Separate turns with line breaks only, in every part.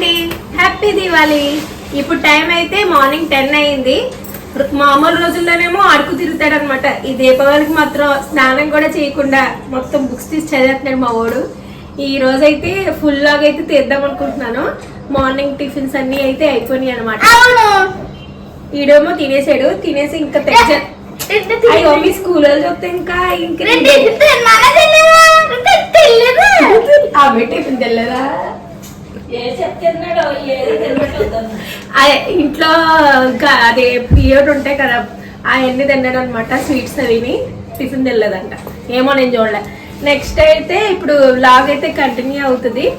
అండి. హ్యాపీ దివాలి ఇప్పుడు టైం అయితే మార్నింగ్ టెన్ అయింది. మామూలు రోజుల్లోనేమో అడుగు తిరుగుతాడు అనమాట ఈ దీపావళికి మాత్రం స్నానం కూడా చేయకుండా మొత్తం బుక్స్ తీసి చదివేస్తున్నాడు మా వాడు. ఈ రోజు అయితే ఫుల్ లాగా అయితే తీద్దాం అనుకుంటున్నాను. మార్నింగ్ టిఫిన్స్ అన్ని అయితే అయిపోయినాయి అనమాట ఈడేమో తినేసాడు. తినేసి ఇంకా తెచ్చ
రెండు
అయ్యో మీ స్కూల్ చెప్తే ఇంకా ఇంకా
తెలియదా. తెలియదా
ఆమె టిఫిన్ తెల్లదా
ఏ చెప్తున్నాడో ఏది తినబెట్టొద్దు
అదే ఇంట్లో అదే పీరియడ్ ఉంటాయి కదా అవన్నీ తిన్నాడు అనమాట స్వీట్స్ అవిని టిఫిన్ తెల్లదంట ఏమో నేను చూడలే. నెక్స్ట్ అయితే ఇప్పుడు వ్లాగ్ అయితే కంటిన్యూ అవుతుంది.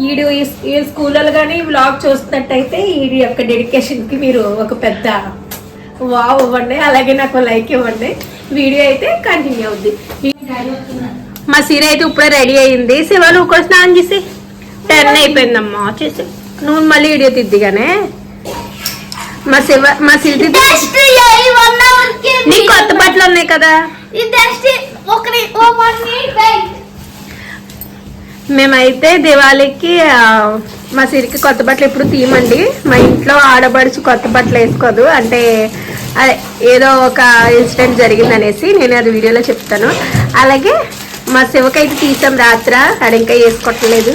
ఈడు ఈ- స్కూల్లో కానీ వ్లాగ్ చూస్తున్నట్టయితే ఈడి యొక్క డెడికేషన్కి మీరు ఒక పెద్ద వావ్ ఇవ్వండి. అలాగే నాకు లైక్ ఇవ్వండి. వీడియో అయితే కంటిన్యూ అవుద్ది. మా సీర అయితే ఇప్పుడే రెడీ అయింది శివ నువ్వు కూడా స్నానం చేసి. టెన్ అయిపోయిందమ్మా. చేసి నువ్వు మళ్ళీ వీడియో తిద్దిగానే. మా శివ మా
కి
నీ కొత్త బట్టలు ఉన్నాయి కదా. మేమైతే దివాళీకి మా సిరికి కొత్త బట్టలు ఎప్పుడు తీయమండి. మా ఇంట్లో ఆడబడుచు కొత్త బట్టలు వేసుకోదు. అంటే ఏదో ఒక ఇన్సిడెంట్ జరిగిందనేసి నేను అది వీడియోలో చెప్తాను. అలాగే మా శివకైతే తీసాం రాత్ర. అది ఇంకా వేసుకోవట్లేదు.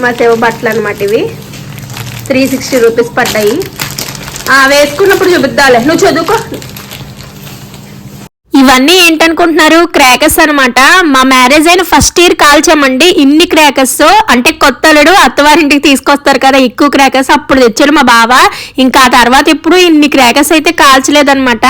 మా శివ బట్టలు అనమాట ఇవి. త్రీ సిక్స్టీ రూపీస్ పడ్డాయి. వేసుకున్నప్పుడు చూపిద్దాలే. నువ్వు చదువుకో. ఇవన్నీ ఏంటనుకుంటున్నారు? క్రాకర్స్ అనమాట మా మ్యారేజ్ అయిన ఫస్ట్ ఇయర్ కాల్చామండి ఇన్ని క్రాకర్స్ అంటే కొత్త అల్లుడు అత్తవారింటికి తీసుకొస్తారు కదా ఎక్కువ క్రాకర్స్ అప్పుడు తెచ్చాడు మా బావ. ఇంకా ఆ తర్వాత ఎప్పుడు ఇన్ని క్రాకర్స్ అయితే కాల్చలేదనమాట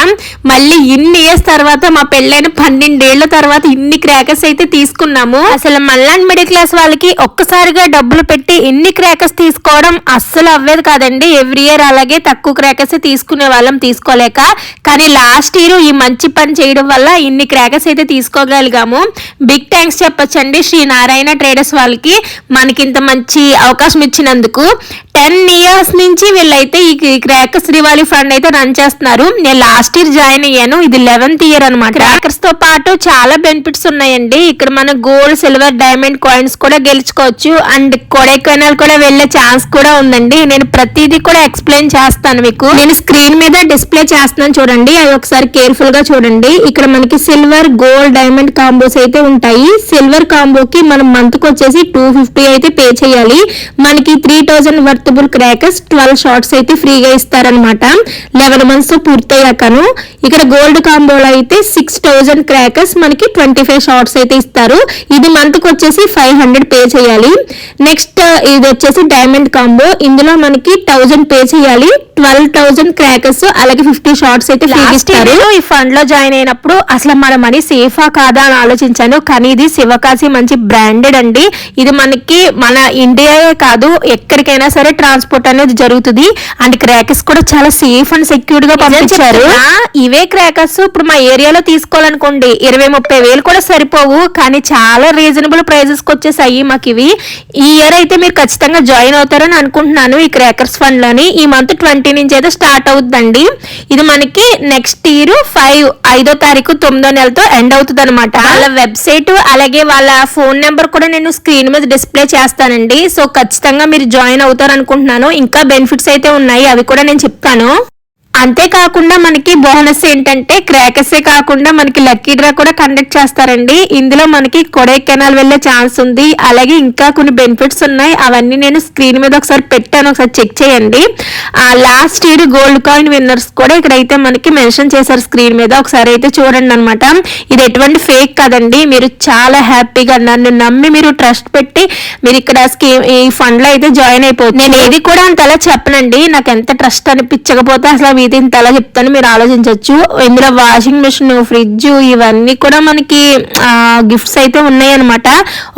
మళ్ళీ ఇన్ని ఇయర్స్ తర్వాత మా పెళ్ళైన పన్నెండేళ్ళ తర్వాత ఇన్ని క్రాకర్స్ అయితే తీసుకున్నాము. అసలు మళ్ళీ మిడిల్ క్లాస్ వాళ్ళకి ఒక్కసారిగా డబ్బులు పెట్టి ఇన్ని క్రాకర్స్ తీసుకోవడం అస్సలు అవ్వేది కాదండి. ఎవ్రీ ఇయర్ అలాగే తక్కువ క్రాకర్స్ తీసుకునే వాళ్ళం తీసుకోలేక. కానీ లాస్ట్ ఇయర్ ఈ మంచి పని చేయడం వల్ల ఇన్ని క్రాకర్స్ అయితే తీసుకోగలిగాము. బిగ్ థ్యాంక్స్ చెప్పచ్చండి శ్రీ నారాయణ ట్రేడర్స్ వాళ్ళకి. మనకి ఇంత మంచి అవకాశం ఇచ్చినందుకు. టెన్ ఇయర్స్ నుంచి వీళ్ళైతే ఈ క్రాకర్స్ దివాళీ ఫండ్ అయితే రన్ చేస్తున్నారు. నేను లాస్ట్ ఇయర్ జాయిన్ అయ్యాను. ఇది లెవెన్త్ ఇయర్ అనమాట క్రాకర్స్తో పాటు చాలా బెనిఫిట్స్ ఉన్నాయండి. ఇక్కడ మన గోల్డ్ సిల్వర్ డైమండ్ కాయిన్స్ కూడా గెలుచుకోవచ్చు. అండ్ కొడైకెనాల్ కూడా వెళ్ళే ఛాన్స్ కూడా ఉందండి. నేను ప్రతిదీ కూడా ఎక్స్ప్లెయిన్ చేస్తాను మీకు. నేను స్క్రీన్ మీద డిస్ప్లే చేస్తున్నాను చూడండి. అది ఒకసారి కేర్ఫుల్గా చూడండి. ఇక్కడ మనకి సిల్వర్ గోల్డ్ డైమండ్ కాంబోస్ అయితే ఉంటాయి. సిల్వర్ కాంబోకి మనం మంత్కి వచ్చేసి టూ ఫిఫ్టీ అయితే పే చేయాలి. మనకి three thousand worthable crackers twelve shots అయితే ఫ్రీగా ఇస్తారనమాట లెవెన్ మంత్స్ పూర్తయ్యాకను. ఇక్కడ గోల్డ్ కాంబోలో అయితే సిక్స్ థౌజండ్ క్రాకర్స్ మనకి ట్వంటీ ఫైవ్ షార్ట్స్ అయితే ఇస్తారు. ఇది మంత్కి వచ్చేసి ఫైవ్ హండ్రెడ్ పే చేయాలి. నెక్స్ట్ ఇది వచ్చేసి డైమండ్ కాంబో. ఇందులో మనకి థౌజండ్ పే చేయాలి. ట్వెల్వ్ థౌజండ్ క్రాకర్స్ అలాగే ఫిఫ్టీ షార్ట్స్ అయితే ఫ్రీ ఇస్తారు. ఈ ఫండ్లో జాయిన్ అయినప్పుడు అసలు మన మనీ సేఫా కాదా అని ఆలోచించాను. కానీ ఇది శివకాశి మంచి బ్రాండెడ్ అండి. ఇది మనకి మన ఇండియాయే కాదు ఎక్కడికైనా సరే ట్రాన్స్పోర్ట్ అనేది జరుగుతుంది. అండ్ క్రాకర్స్ కూడా చాలా సేఫ్ అండ్ సెక్యూర్డ్గా పంపించారు. ఇవే క్రాకర్స్ ఇప్పుడు మా ఏరియాలో తీసుకోవాలనుకోండి ఇరవై ముప్పై వేలు కూడా సరిపోవు. కానీ చాలా రీజనబుల్ ప్రైజెస్కి వచ్చేసాయి మాకు ఇవి. ఈ ఇయర్ అయితే మీరు ఖచ్చితంగా జాయిన్ అవుతారని అనుకుంటున్నాను ఈ క్రాకర్స్ ఫండ్లోని. ఈ మంత్ ట్వంటీ నుంచి అయితే స్టార్ట్ అవుతుందండి ఇది మనకి నెక్స్ట్ ఇయర్ ఫైవ్ ఐదో తారీఖు తొమ్మిదో నెలతో ఎండ్ అవుతుంది అనమాట వాళ్ళ వెబ్సైట్ అలాగే వాళ్ళ ఫోన్ నెంబర్ కూడా నేను స్క్రీన్ మీద డిస్ప్లే చేస్తానండి. సో ఖచ్చితంగా మీరు జాయిన్ అవుతారు అనుకుంటున్నాను ఇంకా బెనిఫిట్స్ అయితే ఉన్నాయి అవి కూడా నేను చెప్తాను. అంతేకాకుండా మనకి బోనస్ ఏంటంటే క్రాకర్సే కాకుండా మనకి లక్కీ డ్రా కూడా కండక్ట్ చేస్తారండి. ఇందులో మనకి కొడైకెనాల్ వెళ్ళే ఛాన్స్ ఉంది. అలాగే ఇంకా కొన్ని బెనిఫిట్స్ ఉన్నాయి. అవన్నీ నేను స్క్రీన్ మీద ఒకసారి పెట్టాను. ఒకసారి చెక్ చేయండి. ఆ last year gold coin winners కూడా ఇక్కడైతే మనకి మెన్షన్ చేశారు స్క్రీన్ మీద. ఒకసారి అయితే చూడండి అనమాట ఇది ఎటువంటి ఫేక్ కదండి. మీరు చాలా హ్యాపీగా నన్ను నమ్మి మీరు ట్రస్ట్ పెట్టి మీరు ఇక్కడ స్కీమ్ ఈ ఫండ్లో అయితే జాయిన్ అయిపోతుంది నేను ఏది కూడా అంతలా చెప్పనండి. నాకు ఎంత ట్రస్ట్ అనిపించకపోతే అసలు ఇంత ఇంతలా చెప్తాను మీరు ఆలోచించవచ్చు ఇందులో వాషింగ్ మిషన్ ఫ్రిడ్జ్ ఇవన్నీ కూడా మనకి గిఫ్ట్స్ అయితే ఉన్నాయన్నమాట.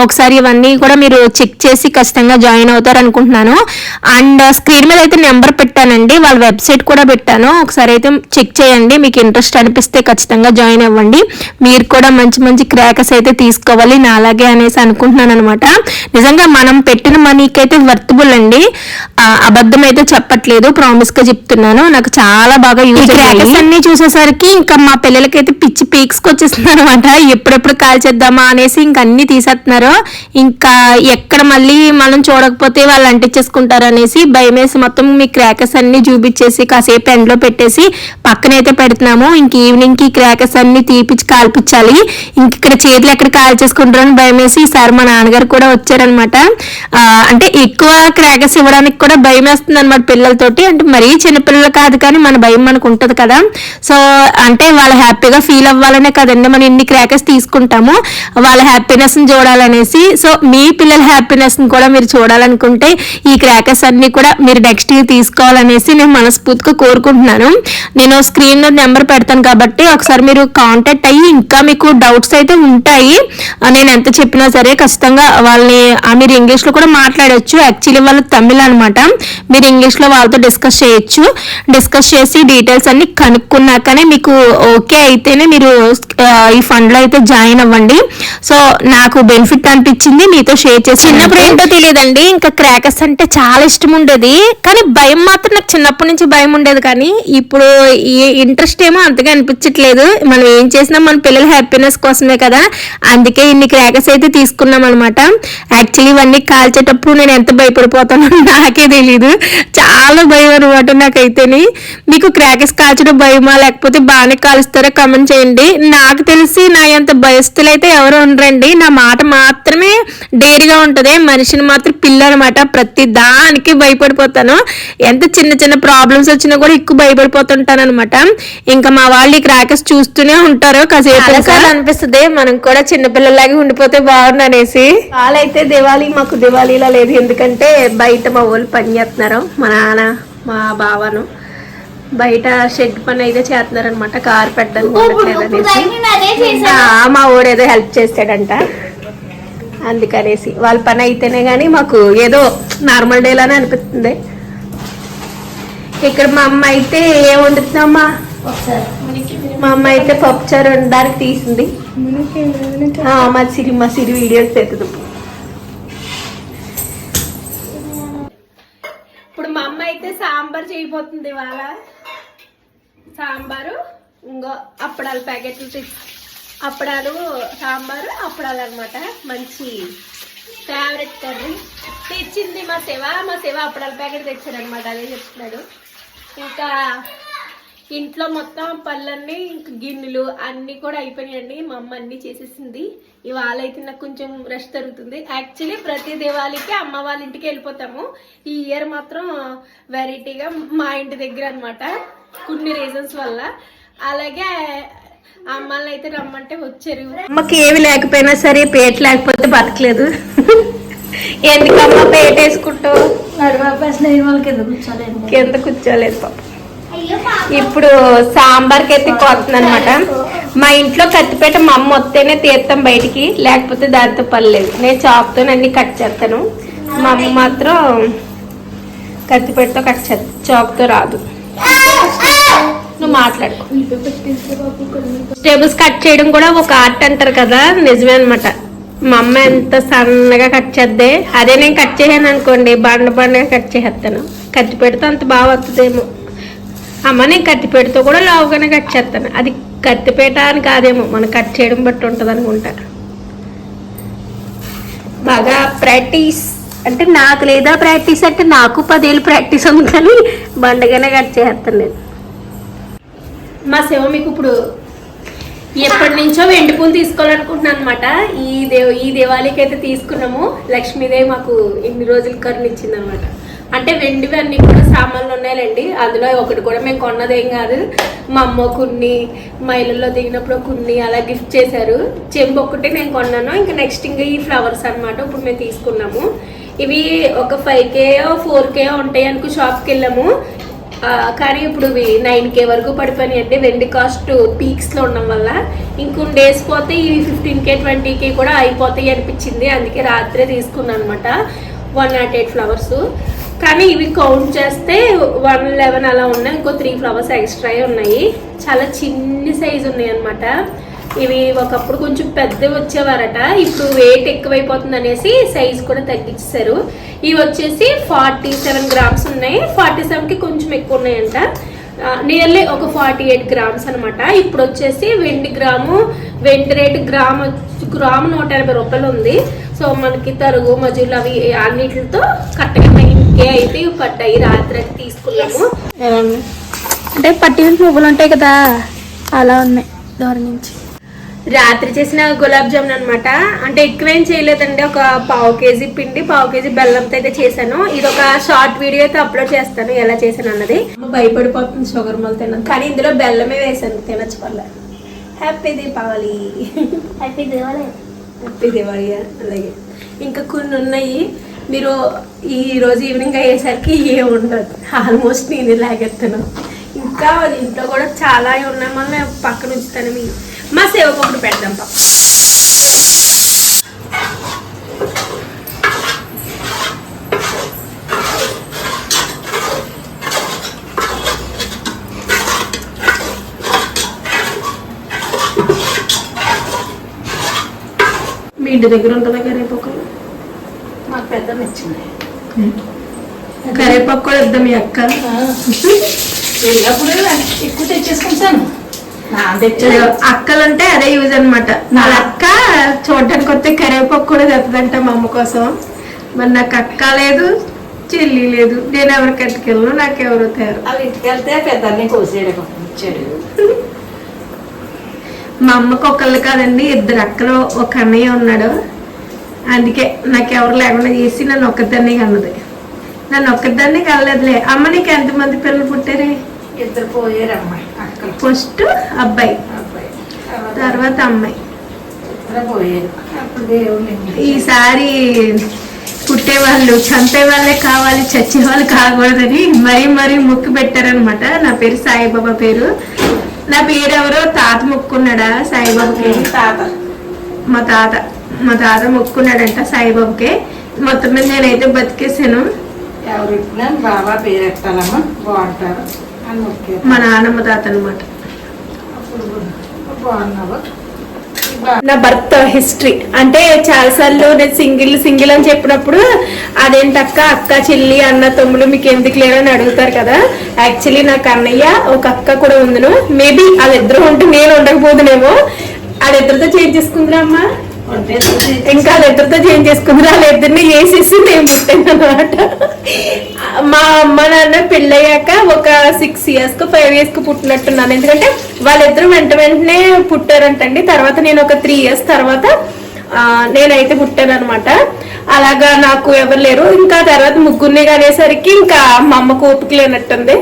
ఒకసారి ఇవన్నీ కూడా మీరు చెక్ చేసి ఖచ్చితంగా జాయిన్ అవుతారు అనుకుంటున్నాను అండ్ స్క్రీన్ uh, మీద అయితే నెంబర్ పెట్టానండి. వాళ్ళ వెబ్సైట్ కూడా పెట్టాను. ఒకసారి అయితే చెక్ చేయండి. మీకు ఇంట్రెస్ట్ అనిపిస్తే ఖచ్చితంగా జాయిన్ అవ్వండి. మీరు కూడా మంచి మంచి క్రాకర్స్ అయితే తీసుకోవాలి. నా అలాగే అనేసి అనుకుంటున్నాను అనమాట నిజంగా మనం పెట్టిన మనీకి అయితే వర్తబుల్ అండి. అబద్ధం అయితే చెప్పట్లేదు. ప్రామిస్గా చెప్తున్నాను. నాకు చాలా
చాలా బాగా యూజ్ క్రాకర్స్ అన్ని చూసేసరికి ఇంకా మా పిల్లలకైతే పిచ్చి పీక్స్కి వచ్చేస్తుంది అనమాట ఎప్పుడెప్పుడు కాల్చేద్దామా అనేసి ఇంకా అన్ని తీసేస్తున్నారు. ఇంకా ఎక్కడ మళ్ళీ మనం చూడకపోతే వాళ్ళు అంటించేసుకుంటారు అనేసి భయం వేసి మొత్తం మీ క్రాకర్స్ అన్ని చూపించేసి కాసేపు ఎండలో పెట్టేసి పక్కనైతే పెడుతున్నాము. ఇంక ఈవినింగ్కి క్రాకర్స్ అన్ని తీపిచ్చి కాల్పించాలి ఇంక ఇక్కడ చేతులు ఎక్కడ కాల్చేసుకుంటారని భయం వేసి ఈసారి మా నాన్నగారు కూడా వచ్చారనమాట అంటే ఎక్కువ క్రాకర్స్ ఇవ్వడానికి కూడా భయం వేస్తుంది అనమాట పిల్లలతోటి. అంటే మరీ చిన్నపిల్లలు కాదు కానీ మన భయం మనకు ఉంటుంది కదా. సో అంటే వాళ్ళ హ్యాపీగా ఫీల్ అవ్వాలనే కదండి. మనం ఇన్ని క్రాకర్స్ తీసుకుంటాము వాళ్ళ హ్యాపీనెస్ని చూడాలనేసి. సో మీ పిల్లల హ్యాపీనెస్ని కూడా మీరు చూడాలనుకుంటే ఈ క్రాకర్స్ అన్ని కూడా మీరు నెక్స్ట్ ఇయర్ తీసుకోవాలనేసి నేను మనస్ఫూర్తిగా కోరుకుంటున్నాను. నేను స్క్రీన్లో నెంబర్ పెడతాను కాబట్టి ఒకసారి మీరు కాంటాక్ట్ అయ్యి ఇంకా మీకు డౌట్స్ అయితే ఉంటాయి. నేను ఎంత చెప్పినా సరే ఖచ్చితంగా వాళ్ళని మీరు ఇంగ్లీష్లో కూడా మాట్లాడొచ్చు. యాక్చువల్లీ వాళ్ళు తమిళ్ అనమాట మీరు ఇంగ్లీష్లో వాళ్ళతో డిస్కస్ చేయొచ్చు. డిస్కస్ చేసి డీటెయిల్స్ అన్ని కనుక్కున్నాకనే మీకు ఓకే అయితేనే మీరు ఈ ఫండ్లో అయితే జాయిన్ అవ్వండి. సో నాకు బెనిఫిట్ అనిపించింది మీతో షేర్ చేసి చిన్నప్పుడు ఏంటో తెలియదండి ఇంకా క్రాకర్స్ అంటే చాలా ఇష్టం ఉండేది. కానీ భయం మాత్రం నాకు చిన్నప్పటి నుంచి భయం ఉండేది కానీ ఇప్పుడు ఈ ఇంట్రెస్ట్ ఏమో అంతగా అనిపించట్లేదు. మనం ఏం చేసినా మన పిల్లల హ్యాపీనెస్ కోసమే కదా. అందుకే ఇన్ని క్రాకర్స్ అయితే తీసుకున్నాం అనమాట యాక్చువల్లీ ఇవన్నీ కాల్చేటప్పుడు నేను ఎంత భయపడిపోతానో నాకే తెలియదు చాలా భయం అనమాట నాకైతేనే. మీకు క్రాకర్స్ కాల్చడం భయమా? లేకపోతే బాగానే కాలుస్తారో? కమెంట్ చేయండి. నాకు తెలిసి నా ఎంత భయస్తులైతే ఎవరు ఉండరండి. నా మాట మాత్రమే డేరిగా ఉంటది. మనిషిని మాత్రం పిల్ల అనమాట ప్రతి దానికి భయపడిపోతాను. ఎంత చిన్న చిన్న ప్రాబ్లమ్స్ వచ్చినా కూడా ఎక్కువ భయపడిపోతుంటాను అనమాట ఇంకా మా వాళ్ళు ఈ క్రాకర్స్ చూస్తూనే ఉంటారు. కాసేపు అనిపిస్తుంది. మనం కూడా చిన్నపిల్లలాగే ఉండిపోతే బాగుండు అనేసి వాళ్ళైతే దివాళీ మాకు దివాళీలా లేదు. ఎందుకంటే బయట మా వాళ్ళు పని చేస్తున్నారు మా నాన్న మా బావను. బయట షెడ్ పని అయితే చేస్తున్నారు అనమాట కార్ పెట్టడానికి మా ఊడు ఏదో హెల్ప్ చేస్తాడంట. అందుకనేసి వాళ్ళ పని అయితేనే కానీ మాకు ఏదో నార్మల్ డే లానే అనిపిస్తుంది. ఇక్కడ మా అమ్మ అయితే ఏం వండుతుందమ్మా మా అమ్మ అయితే పప్పుచారు వండడానికి తీసింది. ఆ, మా సిరి మా సిరి వీడియోస్ తెస్తుంది ఇప్పుడు మా అమ్మ అయితే సాంబార్ చేయబోతుంది ఇవాళ. సాంబారు ఇంకో అప్పడాల ప్యాకెట్లు తెచ్చి అప్పడాలు సాంబారు అప్పడాలు అనమాట మంచి ఫేవరెట్ కర్రీ. తెచ్చింది మా శివ మా శివ అప్పడాల ప్యాకెట్ తెచ్చాడు అనమాట అదే చెప్తున్నాడు. ఇంకా ఇంట్లో మొత్తం పళ్ళన్నీ ఇంకా గిన్నెలు అన్నీ కూడా అయిపోయినాయండి. మా అమ్మ అన్నీ చేసేసింది. ఇవాళ అయితే నాకు కొంచెం రెస్ట్ దొరుకుతుంది యాక్చువల్లీ ప్రతి దివాళీకి అమ్మ వాళ్ళ ఇంటికి వెళ్ళిపోతాము. ఈ ఇయర్ మాత్రం వెరైటీగా మా ఇంటి దగ్గర అనమాట కొన్ని రీజన్స్ వల్ల. అలాగే అమ్మాయిని అయితే రమ్మంటే వచ్చారు అమ్మకి ఏమి లేకపోయినా సరే పేట లేకపోతే బతకలేదు. ఎందుకమ్మా పేట వేసుకుంటావు? కింద కూర్చోలేదు పాప. ఇప్పుడు సాంబార్కి అయితే కొడుతుంది అనమాట మా ఇంట్లో కత్తిపేట మా అమ్మ వస్తేనే తీస్తాం బయటికి లేకపోతే దాంతో పర్లేదు నేను చాప్తో అన్ని కట్ చేస్తాను. మా అమ్మ మాత్రం కత్తిపేటతో కట్ చేస్తాను చాప్తో రాదు. నువ్వు మాట్లాడుకో. వెజిటేబుల్స్ కట్ చేయడం కూడా ఒక ఆర్ట్ అంటారు కదా నిజమే అనమాట మా అమ్మ ఎంత సన్నగా కట్ చేద్దే. అదే నేను కట్ చేసాను అనుకోండి బండ బండగా కట్ చేసేస్తాను. కత్తి పెడితే అంత బాగా వస్తుందేమో. అమ్మ నేను కత్తి పెడితే కూడా లావుగానే కట్ చేస్తాను. అది కత్తిపేట అని కాదేమో మనం కట్ చేయడం బట్టి ఉంటుంది అనుకుంటా. బాగా ప్రాక్టీస్ అంటే నాకు లేదా ప్రాక్టీస్ అంటే నాకు పదేళ్ళు ప్రాక్టీస్ ఉంది కానీ బండగానే కట్ చేస్తాను నేను. మా శివ మీకు ఇప్పుడు ఎప్పటి నుంచో వెండి పూలు తీసుకోవాలనుకుంటున్నాను అనమాట ఈ దేవ ఈ దేవాలయకి అయితే తీసుకున్నాము. లక్ష్మీదేవి మాకు ఇన్ని రోజులు కరుణిచ్చింది అనమాట అంటే వెండివి అన్ని కూడా సామాన్లు ఉన్నాయండి అందులో ఒకటి కూడా మేము కొన్నదేం కాదు. మా అమ్మ కొన్ని మా ఇళ్ళల్లో దిగినప్పుడు కొన్ని అలా గిఫ్ట్ చేశారు. చెంబు ఒక్కటే నేను కొన్నాను. ఇంకా నెక్స్ట్ ఇంకా ఈ ఫ్లవర్స్ అన్నమాట ఇప్పుడు మేము తీసుకున్నాము. ఇవి ఒక ఫైవ్ కే ఫోర్ కే ఉంటాయి అనుకు షాప్కి వెళ్ళాము. కానీ ఇప్పుడు నైన్ కే వరకు పడిపోయినాయి అంటే వెండి కాస్ట్ పీక్స్లో ఉండడం వల్ల ఇంకొన్ని డేస్ పోతే ఇవి ఫిఫ్టీన్ కే ట్వంటీ కే కూడా అయిపోతాయి అనిపించింది. అందుకే రాత్రే తీసుకున్నాను అనమాట వన్ నాట్ ఎయిట్ ఫ్లవర్స్ కానీ ఇవి కౌంట్ చేస్తే వన్ లెవెన్ అలా ఉన్నాయి. ఇంకో త్రీ ఫ్లవర్స్ ఎక్స్ట్రా ఉన్నాయి. చాలా చిన్ని సైజు ఉన్నాయి అనమాట ఇవి ఒకప్పుడు కొంచెం పెద్దవి వచ్చేవారట. ఇప్పుడు వెయిట్ ఎక్కువైపోతుంది అనేసి సైజ్ కూడా తగ్గించేశారు. ఇవి వచ్చేసి ఫార్టీ సెవెన్ గ్రామ్స్ ఉన్నాయి. ఫార్టీ సెవెన్కి కొంచెం ఎక్కువ ఉన్నాయంట. నియర్లీ ఒక ఫార్టీ ఎయిట్ గ్రామ్స్ అనమాట ఇప్పుడు వచ్చేసి వెండి గ్రాము వెండి రేటు గ్రామ్ గ్రాము నూట ఎనభై రూపాయలు ఉంది. సో మనకి తరుగు మజులు అవి అన్నిటితో కరెక్ట్గా ఇంకే అయితే పడ్డాయి. రాత్రి తీసుకున్నాము.
అంటే పట్టిన పువ్వులు ఉంటాయి కదా అలా ఉన్నాయి. దూరం నుంచి.
రాత్రి చేసిన గులాబ్ జామున్ అనమాట అంటే ఎక్కువేం చేయలేదండి. ఒక పావు కేజీ పిండి పావు కేజీ బెల్లంతో అయితే చేశాను. ఇది ఒక షార్ట్ వీడియో అయితే అప్లోడ్ చేస్తాను. ఎలా చేశాను అన్నది. భయపడిపోతుంది షుగర్ మళ్ళీ తిన్నాను కానీ ఇందులో బెల్లమే వేసాను తినచ్చు వల్ల హ్యాపీ దీపావళి
హ్యాపీ దేవాలయ
హ్యాపీ దివాళి అలాగే. ఇంకా కొన్ని ఉన్నాయి. మీరు ఈ రోజు ఈవినింగ్ అయ్యేసరికి ఏ ఉండదు. ఆల్మోస్ట్ నేను లాగెత్తాను ఇంకా ఇంట్లో కూడా చాలా ఉన్నాయి. మనం పక్కన ఉంచుతాను మీ మా సేవకొకటి పెడదాం పక్క మీ ఇంటి దగ్గర ఉంటుందా కరివేపాకు
మాకు పెద్ద నచ్చింది
కరివేపాకు కూడా ఇద్దాం మీ అక్క.
వెళ్ళినప్పుడు ఎక్కువ తెచ్చేసుకుంటాను.
అక్కలంటే అదే యూజ్ అనమాట నా అక్క చూడడానికి వస్తే కరివేపాకు కూడా తెస్తుందంట మా అమ్మ కోసం. మరి నాకు అక్క లేదు చెల్లి లేదు. నేను ఎవరికి ఎట్టుకెళ్ళను నాకు ఎవరు తయారు
వాళ్ళ ఇంటికి వెళ్తే పెద్దల్ని కోసేయడం
మా అమ్మకు ఒకళ్ళు కాదండి ఇద్దరు అక్కలు ఒక అన్నయ్య ఉన్నాడు. అందుకే నాకు ఎవరు లేకుండా చేసి నన్ను ఒక్కదాన్ని కన్నది. నన్ను ఒక్కదాన్ని కలలేదులే అమ్మ నీకు ఎంతమంది పిల్లలు పుట్టారే?
ఇద్దరు పోయారమ్మా.
ఫస్ట్ అబ్బాయి. తర్వాత అమ్మాయి. ఈసారి పుట్టే వాళ్ళు చంపే వాళ్ళే కావాలి చచ్చే వాళ్ళు కాకూడదని మరీ మరీ ముక్కు పెట్టారనమాట నా పేరు సాయిబాబా పేరు. నా పేరు ఎవరో తాత మొక్కున్నాడా సాయిబాబాకి?
తాత.
మా తాత. మా తాత మొక్కున్నాడంట సాయిబాబాకి. మొత్తం మీద నేనైతే బతికేసాను
ఎవరు బాబా పేరు ఎట్టాలమ్మా బాగుంటారు.
మా నాన్నమ్మ తాత అనమాట నా బర్త్ హిస్టరీ. అంటే చాలా సార్లు నేను సింగిల్ సింగిల్ అని చెప్పినప్పుడు అదేంటక్క అక్క చెల్లి అన్న తమ్ముడు మీకు ఎందుకు లేరు అని అడుగుతారు కదా. యాక్చువల్లీ నాకు అన్నయ్య ఒక అక్క కూడా ఉందిను. మేబీ వాళ్ళిద్దరు ఉంటే నేను ఉండకపోదునేమో. వాళ్ళిద్దరితో చేంజ్ చేసుకుందిరా అమ్మా. ఇంకా వాళ్ళిద్దరితో చేంజ్ చేసుకుంది వాళ్ళిద్దరిని వేసేసి నేను పుట్టాను అనమాట మా అమ్మ నాన్న పెళ్ళయ్యాక ఒక సిక్స్ ఇయర్స్కు ఫైవ్ ఇయర్స్కు పుట్టినట్టున్నాను. ఎందుకంటే వాళ్ళిద్దరు వెంట వెంటనే పుట్టారంటండి. తర్వాత నేను ఒక త్రీ ఇయర్స్ తర్వాత నేనైతే పుట్టాను అనమాట అలాగా నాకు ఎవరు లేరు. ఇంకా తర్వాత ముగ్గురిని కానేసరికి ఇంకా మా అమ్మకు ఓపిక లేనట్టుంది.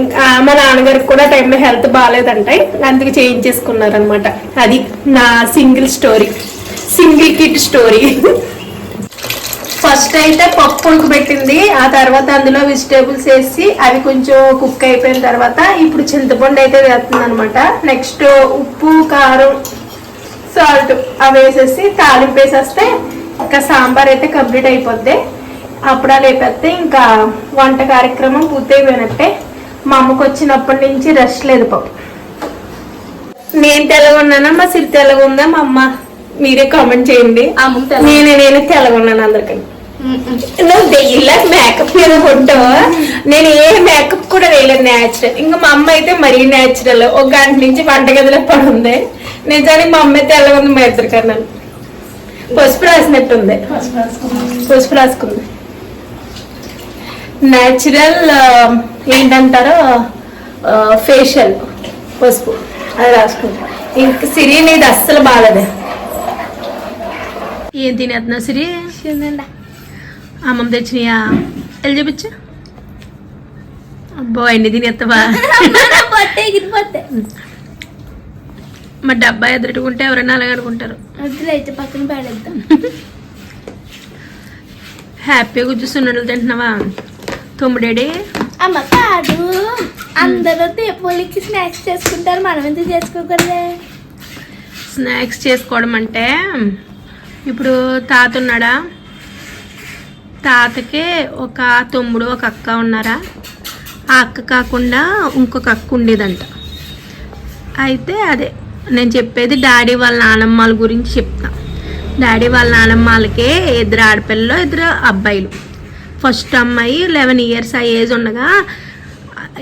ఇంకా మా నాన్నగారికి కూడా టైంలో హెల్త్ బాగాలేదంటే అందుకు చేయించేసుకున్నారనమాట అది నా single story. Single kit story. First అయితే పప్పు ఉడకబెట్టింది ఆ తర్వాత అందులో వెజిటేబుల్స్ వేసి అవి కొంచెం కుక్ అయిపోయిన తర్వాత ఇప్పుడు చింతపండు అయితే వేస్తుంది అనమాట నెక్స్ట్ ఉప్పు కారం సాల్ట్ అవి వేసేసి తాలింపు వేసేస్తే ఇంకా సాంబార్ అయితే కంప్లీట్ అయిపోద్ది. అప్పుడాలు వేపేస్తే ఇంకా వంట కార్యక్రమం పూర్తయిపోయినట్టే మా అమ్మకు వచ్చినప్పటి నుంచి రెస్ట్ లేదు పాపం. నేను తెల్లగా ఉన్నానా? మా సిరి ఉందా మా అమ్మ? మీరే కామెంట్ చేయండి. నేనే నేను తెల్లగా ఉన్నాను అందరికని నువ్వు డైలీ మేకప్ మీద కొంటావు నేను ఏ మేకప్ కూడా వేయలేదు న్యాచురల్ ఇంకా మా అమ్మ అయితే మరీ న్యాచురల్ ఒక గంట నుంచి వంటగదిలో పడి ఉంది నిజానికి మా అమ్మ అయితే ఉంది మా ఇద్దరు కన్నా పసుపు రాసినట్టుంది. పసుపు రాసుకుంది. న్యాచురల్ ఏంటంటారో? ఫేషియల్ పసుపు. అది రాసుకుంటా ఇంక సిరి నీది అస్సలు బాగాలేదు. ఏం తినేస్తున్నా సిరి? అమ్మమ్మ తెచ్చినాయా? వెళ్ళి చూపించు. అబ్బో ఎన్ని తినేస్తావా మా డబ్బా ఎదురుకుంటే ఎవరైనా అలాగే అనుకుంటారు.
పక్కన పడేద్దాం.
హ్యాపీగా కూర్చున్నాడు తింటున్నావా? తమ్ముడేడి?
అమ్మ కాదు అందరూ దీపావళికి స్నాక్స్ చేసుకుంటారు మనం ఎందుకు చేసుకోకూడదే?
స్నాక్స్ చేసుకోవడం అంటే ఇప్పుడు తాత ఉన్నాడా? తాతకే ఒక తమ్ముడు ఒక అక్క ఉన్నారా? ఆ అక్క కాకుండా ఇంకొక అక్క ఉండేదంట. అయితే అదే నేను చెప్పేది డాడీ వాళ్ళ నానమ్మల గురించి చెప్తా. డాడీ వాళ్ళ నానమ్మలకి ఇద్దరు ఆడపిల్లలు ఇద్దరు అబ్బాయిలు. ఫస్ట్ అమ్మాయి లెవెన్ ఇయర్స్ ఆ ఏజ్ ఉండగా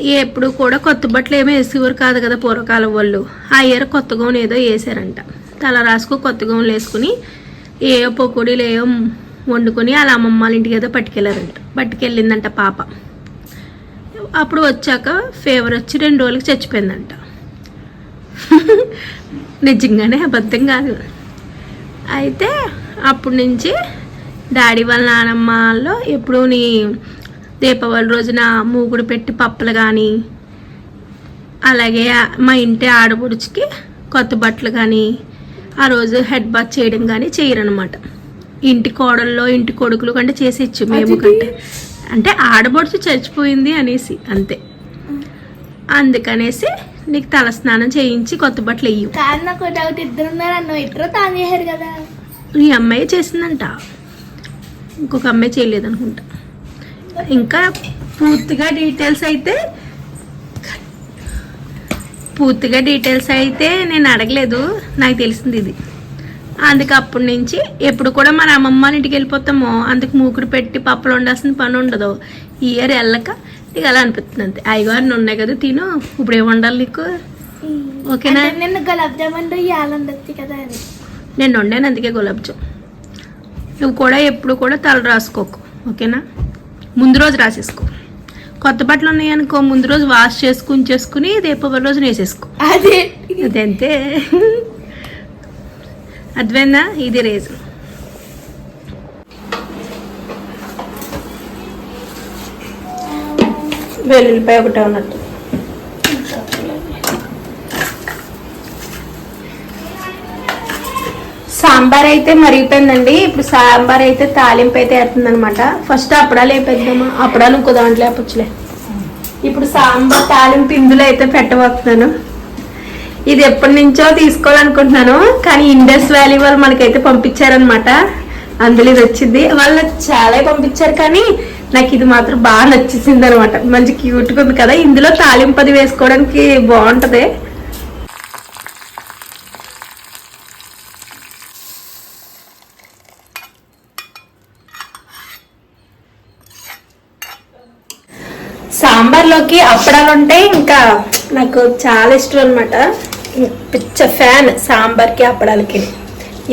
ఎప్పుడు కూడా కొత్త బట్టలు ఏమీ వేసేవారు కాదు కదా పూర్వకాలం వాళ్ళు. ఆ ఇయర్ కొత్త గౌన్ ఏదో వేసారంట తల రాసుకు కొత్త గౌన్లు వేసుకుని ఏ పొక్కుడీలు ఏవో వండుకొని అలా అమ్మమ్మ వాళ్ళ ఇంటికి ఏదో పట్టుకెళ్ళారంట. పట్టుకెళ్ళిందంట పాప. అప్పుడు వచ్చాక ఫీవర్ వచ్చి రెండు రోజులకి చచ్చిపోయిందంట. నిజంగానే అబద్ధం కాదు. అయితే అప్పటి నుంచి డాడీ వాళ్ళ నానమ్మ వాళ్ళు ఎప్పుడు నీ దీపావళి రోజున మూగుడు పెట్టి పప్పులు కానీ అలాగే మా ఇంటి ఆడపడుచుకి కొత్త బట్టలు కానీ ఆ రోజు హెడ్ బాత్ చేయడం కానీ చేయరనమాట ఇంటి కోడల్లో ఇంటి కొడుకులు కంటే చేసేచ్చు మేము కంటే. అంటే ఆడపడుచు చచ్చిపోయింది అనేసి అంతే. అందుకనేసి నీకు తలస్నానం చేయించి కొత్త బట్టలు వెయ్యు
నాకు డౌట్ ఇద్దరు ఉన్నారు అన్న ఇద్దరు తాను చేశారు కదా.
ఈ అమ్మాయి చేసిందంట. ఇంకొక అమ్మాయి చేయలేదు అనుకుంటా ఇంకా పూర్తిగా డీటెయిల్స్ అయితే పూర్తిగా డీటెయిల్స్ అయితే నేను అడగలేదు. నాకు తెలిసింది ఇది. అందుకే అప్పటి నుంచి ఎప్పుడు కూడా మన అమ్మమ్మ వాళ్ళ ఇంటికి వెళ్ళిపోతామో అందుకు మూకుడు పెట్టి పప్పులు వండాల్సిన పని ఉండదు. ఇయర్ వెళ్ళక నీకు అలా అనిపిస్తుంది అంతే. అయ్యగారు ఉన్నాయి కదా తిను. ఇప్పుడు ఏం వండాలి నీకు. ఓకేనా?
నిన్ను గులాబ్ జామున్ కదా అని
నేను వండాను అందుకే గులాబ్ జామ్. నువ్వు కూడా ఎప్పుడు కూడా తల రాసుకోకు. ఓకేనా? ముందు రోజు రాసేసుకో. కొత్త బట్టలు ఉన్నాయనుకో ముందు రోజు వాష్ చేసుకుని చేసుకుని రేపు రోజున వేసేసుకో
అదే.
అదంతే. అర్థమైందా? ఇది రీజన్ వెల్లుల్లిపాయ ఒకటే ఉన్నట్టు. సాంబార్ అయితే మరిగిపోయిందండి. ఇప్పుడు సాంబార్ అయితే తాలింపు అయితే వేస్తుంది అనమాట ఫస్ట్ అప్పడాలు వేపేద్దామా అప్పడాలు ఇంకో దాంట్లో వేపచ్చులే ఇప్పుడు సాంబార్ తాలింపు ఇందులో అయితే పెట్టబోతున్నాను. ఇది ఎప్పటి నుంచో తీసుకోవాలనుకుంటున్నాను. కానీ ఇండస్ వ్యాలీ వాళ్ళు మనకైతే పంపించారనమాట అందులో ఇది వచ్చింది. వాళ్ళు చాలా పంపించారు కానీ నాకు ఇది మాత్రం బాగా నచ్చేసింది అనమాట మంచి క్యూట్గా ఉంది కదా. ఇందులో తాలింపు అది వేసుకోవడానికి బాగుంటుంది. అప్పడాలు ఉంటే ఇంకా నాకు చాలా ఇష్టం అనమాట పిచ్చ ఫ్యాన్ సాంబార్కి అప్పడాలకి.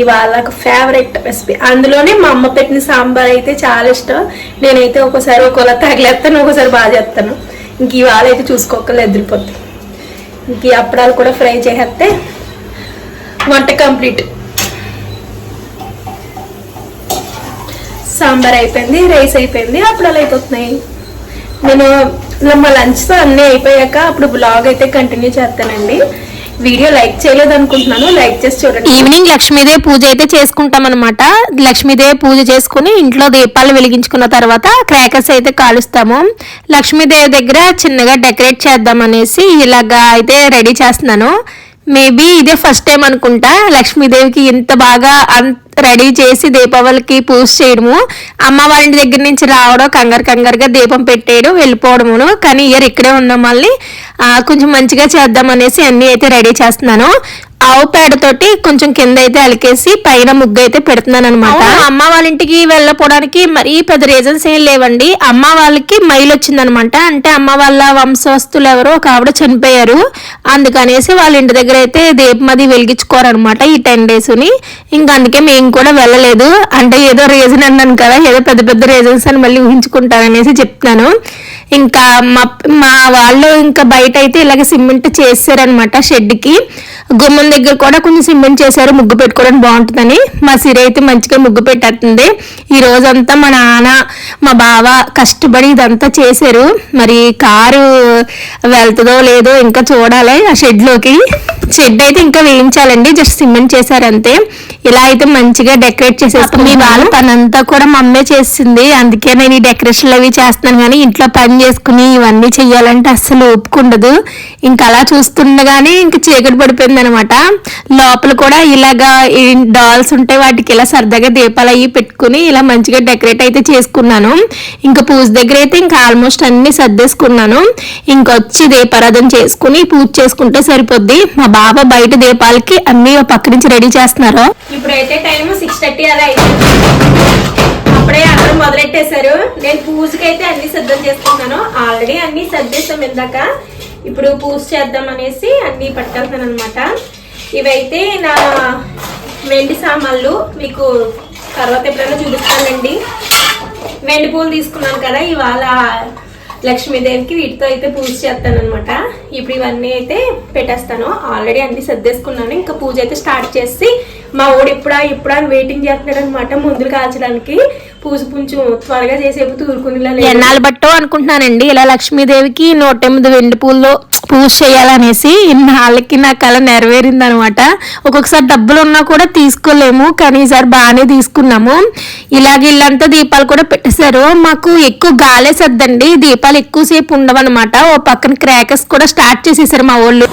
ఇవాళ నాకు ఫేవరెట్ రెసిపీ. అందులోనే మా అమ్మ పెట్టిన సాంబార్ అయితే చాలా ఇష్టం. నేనైతే ఒకసారి ఒకలా తగిలేస్తాను ఒక్కోసారి బాగా చేస్తాను. ఇంక ఇవాళ అయితే చూసుకోకలు ఎదిరిపోద్ది. ఇంక ఈ అప్పడాలు కూడా ఫ్రై చేసేస్తే వంట కంప్లీట్. సాంబార్ అయిపోయింది రైస్ అయిపోయింది అప్పడాలు అయిపోతున్నాయి. నేను ఇలా మా లంచ్తో అన్నీ అయిపోయాక అప్పుడు బ్లాగ్ అయితే కంటిన్యూ చేస్తానండి. వీడియో లైక్ చేయలేదు అనుకుంటున్నాను లైక్ చేసి చూడండి. ఈవినింగ్ లక్ష్మీదేవి పూజ అయితే చేసుకుంటాం అనమాట లక్ష్మీదేవి పూజ చేసుకుని ఇంట్లో దీపాలు వెలిగించుకున్న తర్వాత క్రాకర్స్ అయితే కాలుస్తాము. లక్ష్మీదేవి దగ్గర చిన్నగా డెకరేట్ చేద్దాం అనేసి ఇలాగా అయితే రెడీ చేస్తున్నాను. మేబీ ఇదే ఫస్ట్ టైం అనుకుంటా లక్ష్మీదేవికి ఇంత బాగా రెడీ చేసి దీపావళికి పూజ చేయడము. అమ్మ వాళ్ళ ఇంటి దగ్గర నుంచి రావడం కంగారు కంగారుగా దీపం పెట్టేయడం వెళ్ళిపోవడమును. కానీ ఇయర్ ఇక్కడే ఉన్నాం మళ్ళీ. కొంచెం మంచిగా చేద్దాం అనేసి అన్నీ అయితే రెడీ చేస్తున్నాను. ఆవు పేడతోటి కొంచెం కింద అయితే అలికేసి పైన ముగ్గు అయితే పెడుతున్నాను అనమాట అమ్మ వాళ్ళ ఇంటికి వెళ్ళపోవడానికి మరీ పెద్ద రీజన్స్ ఏం లేవండి. అమ్మ వాళ్ళకి మైల్ వచ్చిందనమాట అంటే అమ్మ వాళ్ళ వంశస్థులు ఎవరో ఒక ఆవిడ చనిపోయారు. అందుకనేసి వాళ్ళ ఇంటి దగ్గర అయితే దీపం అది వెలిగించుకోరనమాట ఈ టెన్ డేస్ని ఇంకా అందుకే మేము కూడా వెళ్ళలేదు. అంటే ఏదో రీజన్ అన్నాను కదా ఏదో పెద్ద పెద్ద రీజన్స్ అని మళ్ళీ ఊహించుకుంటారనేసి చెప్తున్నాను. ఇంకా మా మా వాళ్ళు ఇంకా బయట అయితే ఇలాగ సిమెంట్ చేశారనమాట షెడ్కి. గుమ్మం దగ్గర కూడా కొంచెం సిమెంట్ చేశారు ముగ్గు పెట్టుకోవడానికి బాగుంటుందని. మా సిరి అయితే మంచిగా ముగ్గు పెట్టేస్తుంది. ఈ రోజంతా మా నాన్న మా బావ కష్టపడి ఇదంతా చేశారు. మరి కారు వెళ్తుందో లేదో ఇంకా చూడాలి ఆ షెడ్లోకి. షెడ్ అయితే ఇంకా వేయించాలండి జస్ట్ సిమెంట్ చేశారు అంతే. ఇలా అయితే మంచిగా డెకరేట్ చేసేసుకుని మీ వాళ్ళ పని అంతా కూడా మా అమ్మే చేసింది. అందుకే నేను ఈ డెకరేషన్లు అవి చేస్తున్నాను కానీ ఇంట్లో పని చేసుకుని ఇవన్నీ చెయ్యాలంటే అస్సలు ఒప్పుకుండదు. ఇంకా అలా చూస్తుండగానే ఇంకా చీకటి పడిపోయింది అనమాట లోపల కూడా ఇలాగా డాల్స్ ఉంటే వాటికి ఇలా సరదాగా దీపాలు అవి పెట్టుకుని ఇలా మంచిగా డెకరేట్ అయితే చేసుకున్నాను. ఇంకా పూజ దగ్గర అయితే ఇంకా ఆల్మోస్ట్ అన్ని సర్దేసుకున్నాను. ఇంకొచ్చి దీపారాధన చేసుకుని పూజ చేసుకుంటే సరిపోద్ది. మా బాబా బయట దీపాలకి అన్ని పక్క నుంచి రెడీ చేస్తున్నారు. ఇప్పుడైతే టైం సిక్స్ థర్టీ అలా అయితే
అప్పుడే అందరూ మొదలెట్టేశారు. నేను పూజకైతే అన్ని సిద్ధం చేసుకున్నాను. ఆల్రెడీ అన్ని సర్దేశాం ఇందాక. ఇప్పుడు పూజ చేద్దాం అనేసి అన్ని పట్టుకెళ్తాను అనమాట ఇవైతే నా వెండి సామాన్లు మీకు తర్వాత ఎప్పుడైనా చూపిస్తానండి. వెండి పూలు తీసుకున్నాను కదా ఇవాళ లక్ష్మీదేవికి వీటితో అయితే పూజ చేస్తాను అనమాట ఇప్పుడు ఇవన్నీ అయితే పెట్టేస్తాను. ఆల్రెడీ అన్ని సర్దేసుకున్నాను. ఇంకా పూజ అయితే స్టార్ట్ చేసి మా ఊడు ఇప్పుడా ఎప్పుడా వెయిటింగ్ చేస్తున్నాడు అనమాట ముందులు కాల్చడానికి. పూజ త్వరగా చేసేపు తూరుకునేలా ఎన్నాళ్ళు బట్టో అనుకుంటున్నానండి. ఇలా లక్ష్మీదేవికి నూట ఎనిమిది వెండి పూల్లో పూజ చేయాలనేసి ఇన్నాళ్ళకి నా కళ నెరవేరింది అనమాట ఒక్కొక్కసారి డబ్బులు ఉన్నా కూడా తీసుకోలేము. కానీ ఈసారి బాగానే తీసుకున్నాము. ఇలాగ ఇల్లంతా దీపాలు కూడా పెట్టేశారు. మాకు ఎక్కువ గాలే సర్దండి. దీపాలు ఎక్కువసేపు ఉండవన్నమాట ఓ పక్కన క్రాకర్స్ కూడా స్టార్ట్ చేసేసారు మా వాళ్ళు.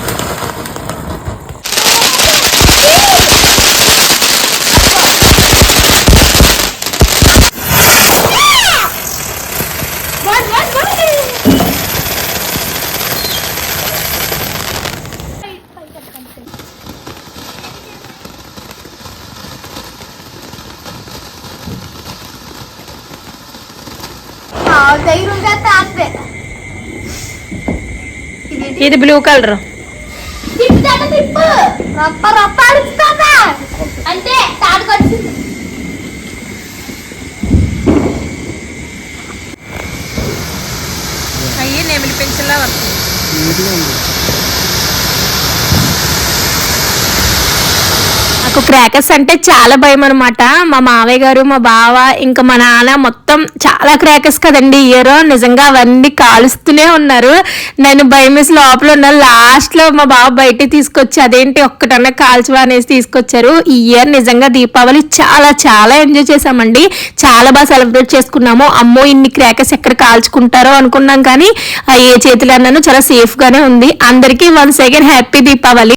ఇది బ్లూ కలర్
అంటే
అయ్యి నెమిలి పెంచలా వస్తుంది నాకు క్రాకర్స్ అంటే చాలా భయం అనమాట మా మావయ్య గారు మా బావ ఇంకా మా నాన్న మొత్తం చాలా క్రాకర్స్ కదండి ఇయర్. నిజంగా అవన్నీ కాలుస్తూనే ఉన్నారు. నేను భయం వేసి లోపల ఉన్న లాస్ట్లో మా బావ బయట తీసుకొచ్చి అదేంటి ఒక్కటన్నా కాల్చవా అనేసి తీసుకొచ్చారు. ఈ ఇయర్ నిజంగా దీపావళి చాలా చాలా ఎంజాయ్ చేసామండి చాలా బాగా సెలబ్రేట్ చేసుకున్నాము. అమ్మో ఇన్ని క్రాకర్స్ ఎక్కడ కాల్చుకుంటారో అనుకున్నాం కానీ ఆ ఏ చేతిలో అన్నాను చాలా సేఫ్ గానే ఉంది. అందరికీ వన్ సెకండ్ హ్యాపీ దీపావళి.